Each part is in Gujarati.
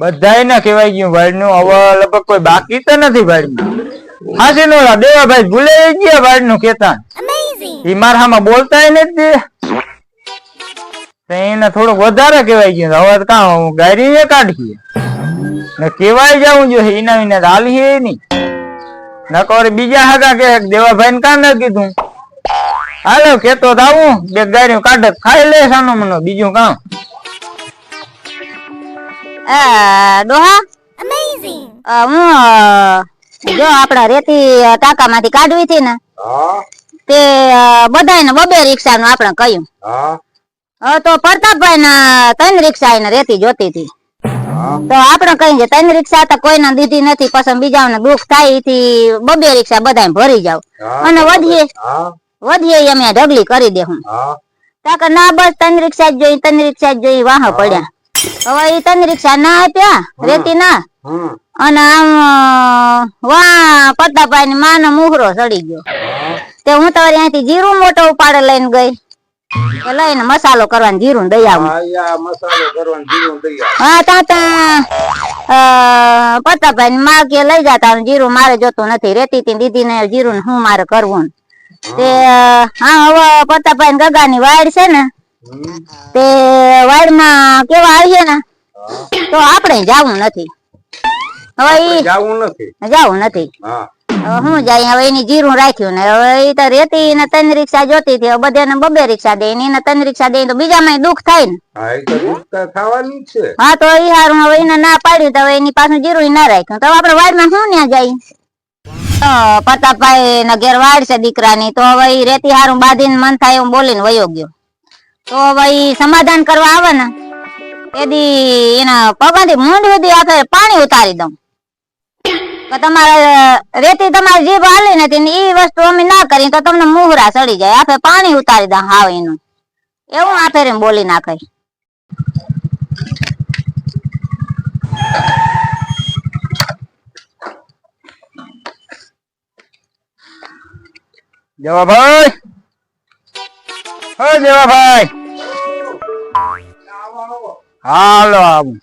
બધાય ને કહેવાય ગયું ભાઈ નું હવે લગભગ કોઈ બાકી તો નથી ભાઈ હાસી નો દેવાભાઈ ભૂલે ગયા ભાઈ નું કેતા ઈ મારા બોલતા નથી એને થોડુંક વધારે કહેવાય ગયું. હવે કાં ગાડી ને કાઢીએ. ને કેવાય જવું જોઈએ એના વિના હાલીએ નહીં. નકર બીજા હગા કે દેવાભાઈ ને કાં ન કીધું? હાલો કેતો તો આવું બે ગાડી કાઢે ખાઈ લે સાનો મનો બીજું કામ ડોહા? અ, હું જો આપડા રેતી અ, ટાંકામાંથી કાઢવી હતી ને તે બધા બબે રિક્ષા નું આપણે કહ્યું. હા. તો પ્રતાપભાઈ ના ત્રણ રિક્ષા એને રેતી જોતી હતી. તો આપણે કહીએ છે, ત્રણ રિક્ષા તો કોઈને દીધી નથી પછી બીજાને દુઃખ થાયથી બબે રિક્ષા બધા ભરી જાવ અને વધીએ. વધીએ અમે ઢગલી કરી દે હું. હા. ના બસ ત્રણ રિક્ષા જ જોઈ ત્રણ રિક્ષા જ જોઈ વાહ પડ્યા. હવે ઈ ત્રણ રિક્ષા ના આપ્યા રેતી ના. અને આમ વા વાહ પ્રતાપભાઈ ની માનો મુહરો સડી ગયો. તે હું તો અહીંથી જીરું મોટો ઉપાડે લઈને ગઈ. લઈને મસાલો કરવાનું જીરું દઈ આવું. હા તાતા મસાલો કરવાનું જીરું તૈયાર હા તા તા અ, ની માં કે લઈ જતા જીરું મારે જોતું નથી. રેતી તી દીદી ને જીરું હું મારે કરવું તે હા. હવે પ્રતાપભાઈ ને ગગા ની વાડ છે ને તે વાડમાં કેવા આવીએ ને તો આપણે જાવું નથી. હવે ઈ જાવું નથી. જાવું નથી. હું. જાય હવે એની જીરું રાખ્યું ને હવે ઈ તો રેતી ને ત્રણ રિક્ષા જોતી હતી બધાને બબે રિક્ષા દે ને એને ત્રણ રિક્ષા દે તો બીજામાં દુઃખ થાય ને. હા તો ઈ હારું હવે એને ના પાડ્યું તો હવે એની પાછું જીરું ના રાખ્યું. તો આપણે વાડમાં શું ત્યાં જાય? પ્રતાપભાઈ ને ઘેર વાડ છે દીકરાની તો હવે રેતી હારું બાંધીને મન થાય એવું બોલીને વયો ગયો. તો ભાઈ સમાધાન કરવા આવે ને, એદી એના પગાથી મૂંઢ સુધી આપણે પાણી ઉતારી દઉં. તમારે, રેતી તમારી જીભ હાલી નથી ને એ વસ્તુ અમે ના કરી તો તમને મુહરા સડી જાય, આપે પાણી ઉતારી દઉં હાવ એનું. એવું આપે બોલી બોલી નાખે જવાભાઈ હો જવાભાઈ હાલો આવું.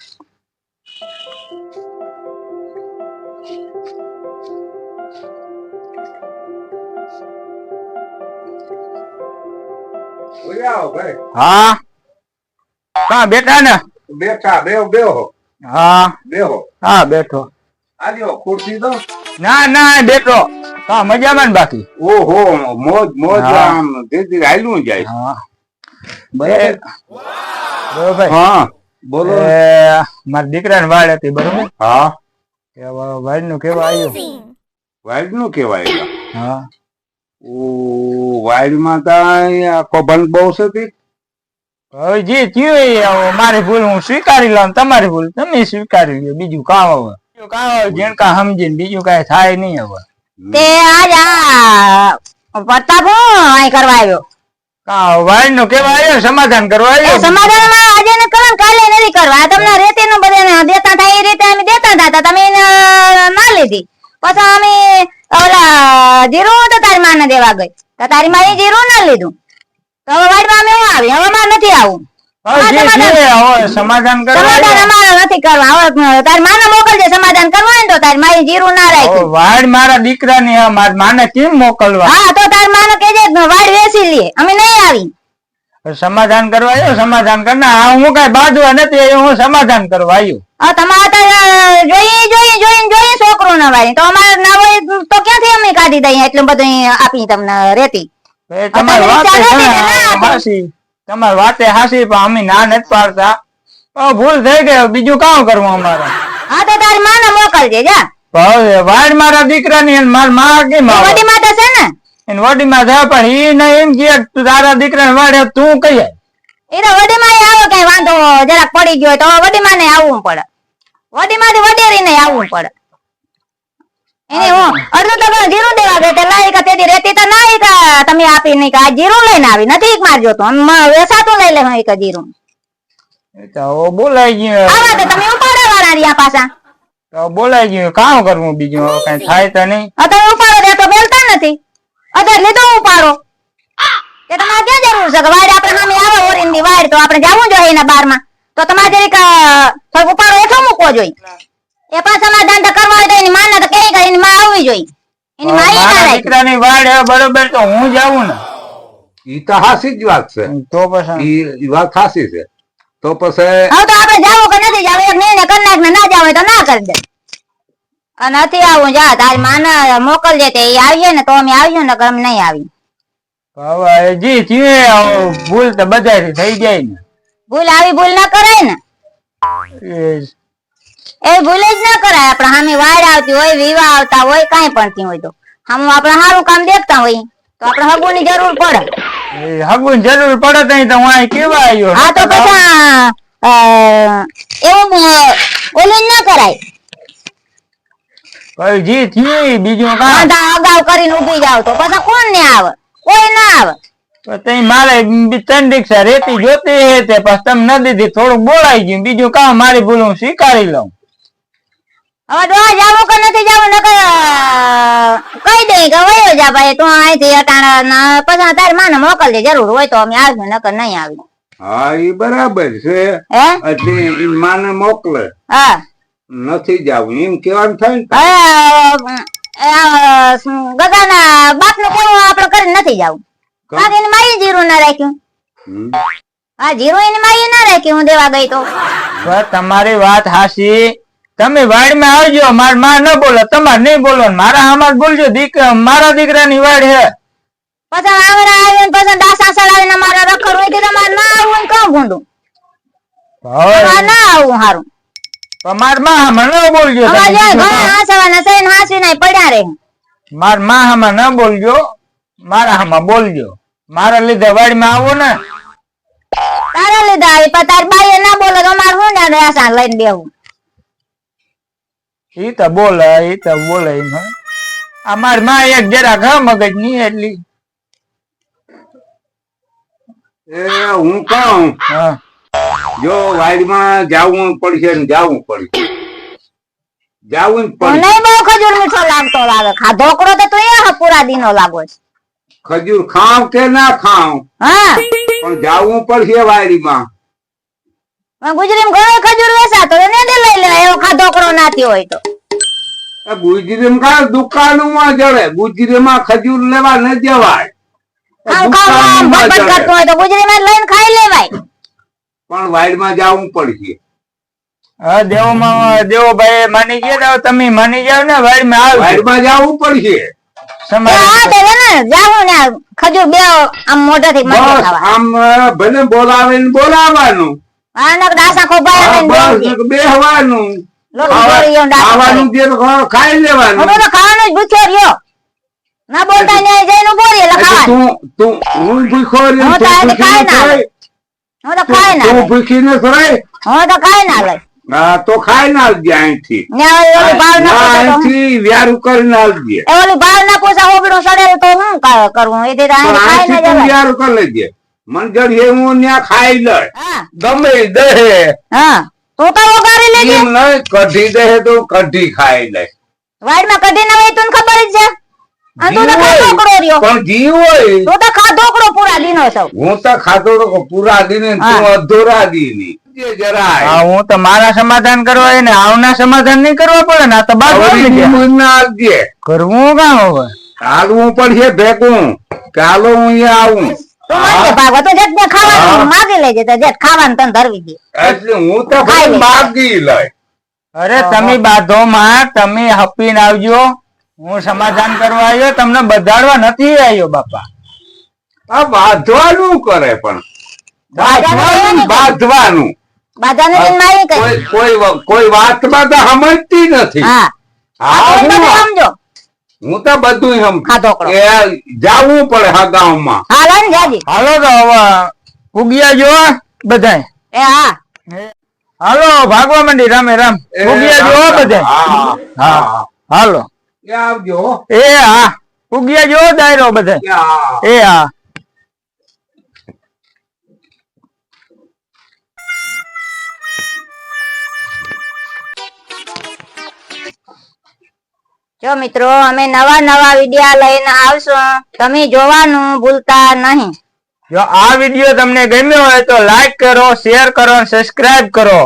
હા? કા બેઠા ને? બેઠા બેહો બેહો. હા. બેહો. હા બેઠો. આલ્યો ખુરશી દો. ના ના બેઠો. કા મજામાં ને બાકી? ઓહો મોજ મોજ આમ ધીરે હાલ્યું જાય. હા. બરાબર. હા બોલો. મારા મારા દીકરાને વાળ હતી બરોબર? હા. વાડનું કેવા આવ્યું? વાઇડનું કેવાય હા. ઓ વાઇડમાં તો બહુ છે હવે જે થયું મારી ભૂલ હું સ્વીકારી લઉં તમારી ભૂલ તમે સ્વીકારી લો બીજું કામ હવે. બીજું કામ હવે જેણ કા સમજીને બીજું કાંઈ થાય નહીં હવે. તે આજ આ પ્રતાપ અહીં કરવા આવ્યો. નું કેવા આવ્યો સમાધાન કરવા એ આવ્યો સમાધાનમાં આજે ને કરો કાલે નથી કરવા. તમને રેતી નું બધાને દેતા થાય એ રીતે અમે દેતા હતા તમે ના લીધી. પછી અમે ઓલા જીરું તો તારી માને દેવા ગઈ. તો તારી માએ જીરું ના લીધું. તો હવે અમે હું આવી? હવે માં નથી આવું. સમાધાન- અમારે નથી કરવા. હવે તારી માને મોકલજે સમાધાન કરવા ને તો તારી માએ જીરું ના હવે વાડ મારા દીકરાની હે, મારી માને કેમ મોકલવા? હા તો તારી માને કહેજે વાડ વેચી લઈએ અમે નહીં આવી. સમાધાન કરવા આવ્યો સમાધાન કરના હું કઈ બાંધવા નથી હું સમાધાન કરવા આવ્યો. તમારે જોઈએ જોઈએ જોઈએ જોઈએ છોકરું ના વાળી. તો અમારે ના હોય તો ક્યાંથી અમે કાઢી દઈએ? એટલું બધું આપી તમને રેતી તમારી ને, ના તમારી વાતે હાસી પણ અમે ના નથી પાડતા. ભૂલ થઈ ગઈ બીજું કામ કરવું અમારે. હા તો તારી માને મોકલજે જા. વાડ મારા દીકરાની અને મારમાં કે? વડી માતા છે ને? એને વડીમાં થાય પણ ઈ ને એમ કે તારા દીકરાને વાડે તું કઈ એ તો વડી માં આવો કઈ વાંધો જરાક પડી ગયો તો વડી માં આવવું પડે. વડી માંથી વડેરી ને આવવું પડે. એને હું અડધું તો જીરું દેવા ગઈ તે લાઈ કે તેથી રેતી તો ના ઈ તમે આપી નહીં કે જીરું લઈને આવી નથી એક માર જોતો વેસાતું લઈ લે હું ઈ જીરું. તો બોલાઈ ગયું. આવા તો તમે ઉપાડે વાળા રહ્યા પાછા. તો બોલાઈ ગયું. કામ કરવું બીજું? કઈ થાય તો નહીં. અત્યારે ઉપાડો દે તો બેલતા નથી. અત્યારે લીધો ઉપાડો. તે તમારે ક્યાં જરૂર છે? વાડ આપણે સામે આવે ઓરિંદી વાડ તો આપણે જવું જોઈએ એના બારમાં. તો તમારે જરીક ઉપાડો હેઠો મૂકવો જોઈએ. એ સમાધાન તો કરવા હોય તો એની માને તો કઈ એની માં આવવી જોઈએ. એની માં ના મારા રાખી દીકરાની વાડ હે બરોબર તો હું જાઉં ને? ઈ તો હાસી જ વાત છે. તો પછી? ઈ વાત હાસી છે. તો પછી હવે તો આપણે જાવું કે નથી જાવું એક નિર્ણય કરી નાખ ને ના જાવ તો ના કરી દે. અને નથી આવું જા તારી માના મોકલજે તે ઈ આવીએ ને તો અમે આવીએ ને અમે નહીં આવી હવે જી થયું ભૂલ તો બધાથી થઈ જાય ને. ભૂલ આવી ભૂલ ના કરાય ને. એ ભૂલે જ ના કરાય. આપણે સામે વાડ આવતી હોય વિવાહ આવતા હોય કાંઈ પણ હોય તો. આમ આપણે સારું કામ દેખતા હોય. તો આપણે હગુની જરૂર પડે. એ હગુન જરૂર પડે તો હું અહીં કેવા આવ્યો? હા તો પછી એવું ઓલું ના કરાય. કઈ જી થયું બીજું કામ અગાઉ કરીને ઊભી જાવ તો પછી કોણ ને આવે? કોઈ ના આવે. મારે રિક્ષા રેતી જોતી હે તે પછી તમે ન દીધી થોડુંક બોલાઈ ગયું. બીજું કામ મારી ભૂલ હું સ્વીકારી લઉં. હવે ડોહા જાવું કે નથી જાવું નકર કહી દઈ કે વયો જા ભાઈ તું અહીંથી અટાણા પછી તારી માને મોકલજે જરૂર હોય તો અમે આવીશું નકર નહીં આવી હા ઈ બરાબર છે. એટલે માને મોકલે. હા. નથી જાવું એમ કેવાનું થાય ને ગગાના બાપનું કોઈ આપણે કરીને નથી જાવું? એની માઈ જીરું ના રાખ્યું. આ હા જીરું એની મારી ના રાખ્યું હું દેવા ગઈ તો. બસ તમારી વાત હાસી તમે વાડમાં આવજો મારમાં ન બોલો તમારે નહીં બોલો ને મારા આમાં જ બોલજો દીક મારા દીકરાની વાડ હે. પછી આવરા આવીને પછી દાસા સડાવીને મારા રખડ હોય કે તમારે ના આવું ને કામ ભૂંડું હવે ના આવું હારું. મારમાં હામાં ન બોલજો જ્યાં બીજું ઘણા હાસવાના હાંસવાના છે ને હાંસી નહીં પડ્યા રે. મારમાં હામાં ન બોલજો મારા હામાં બોલજો. મારા લીધે વાડમાં આવો ને. તારા લીધે આવી પણ તારી બાઈએ ના બોલે તો અમારે હું ને આસા લઈને બેવું ઈ તો બોલે ઈ તો બોલે એમ હે. આ મારમાં એક જરા ઘા મગજની એટલી. એ હું કહું હા. જો વાડીમાં જાવું પડશે ને જાવું પડશે. જાવું પડશે. નહીં બહુ ખજૂર મીઠો લાગતો લાગે. ખાધોકડો તો તું એ પૂરા દિનો લાગો છે. ખજૂર ખાવ કે ના ખાવ? હા. પણ જાવું પડશે વાડીમાં. ગુજરી ઘણો ખજૂર ખાધોકડો ના થયો હોય તો. માં ખજૂર લેવા ન જવાય. ગુજરી માં લઈને ખાઈ લેવાય. પણ વાડીમાં જાવું પડશે. હા દેવો દેવો ભાઈ માની ગયા તમે માની જાવ ને વાડીમાં આવજો. વાડીમાં જાવું પડશે. એ સમાધાન હા તે ને જાવું ને ખજૂર આમ અ, ભલે બોલાવે બોલાવાનું. ને બેહવાનું. લોકો ખાવા- બોલી ખાવાનું જે ખાઈ લેવાનું. હવે તો ખાવાનું જ ભૂખ્યો રહ્યો. ના બોલતા ને જઈને ઊભો રહી એટલે એટલે તું તું હું ભૂખો રહ્યો, હું તો આજે ખાઈ ના હું તો ખાઈ ના તું ભૂખી ન ખવાય? હું તો ખાઈ ના લઈ હા તો ખાઈ ના આવજે અહીંથી. ને ના ના, વ્યારું કરીને આવજે એ ઓલી ભાવ ના સડેલું તો હું કરવું ખાઈ ના જવાય. વ્યારું કરી લેજે મંજર એ હું ત્યાં ખાઈ હા. ગમે દહે. હા. તું તો વઘારી લેજે. એમ નહીં કઢી દે તો કઢી ખાઈ લે. વાડમાં કઢી ના હોય તને ખબર જ છે. અને તો ખાધો રહ્યો. પણ ઘી હોય. તો તો ખાધોકડો પૂરા દિનો છો. હું તો ખાધો તો પૂરા દિને તું અધૂરા દીની જરાય. હું તો મારા સમાધાન કરવા ને આવના સમાધાન નહીં કરવા પડે ને આ તો બાદ કરવું કામ હવે? ચાલવું પડશે ભેગું. ચાલો હું અહીંયા આવું. તું માગે ભાગો તો જેટ ને ખાવાનું માગી લેજે તો જેટ ખાવાનું તને ધરવી દે. એટલે હું તો ખાઈ માગી લઈ અરે તમે બાધો માં તમે હપીને આવજો. હું સમાધાન કરવા આવ્યો તમને બધાડવા નથી આવ્યો બાપા. આ બાંધવાનું કરે પણ. બાંધવાનું કઈ. કોઈ વાતમાં તો સમજતી નથી. હા. હું સમજો. હું તો બધું સમજુ કે જાવું પડે હગાવમાં હાલો ને જાજી. હાલો તો હવે ઉગિયા જો બધાય. એ હા. હાલો ભાગવા મંડી રામે રામ. ઉગિયા જો બધાય. હા, હા. હા. હાલો. એ આવજો. હો. એ હા. ઉગિયા જો દાયરો બધાય. એ હા. જો મિત્રો, અમે નવા નવા વિડિયા લઈને આવશું, તમે જોવાનું ભૂલતા નહીં. જો આ વીડિયો તમને ગમ્યો હોય તો લાઈક કરો, શેર કરો અને સબસ્ક્રાઇબ કરો.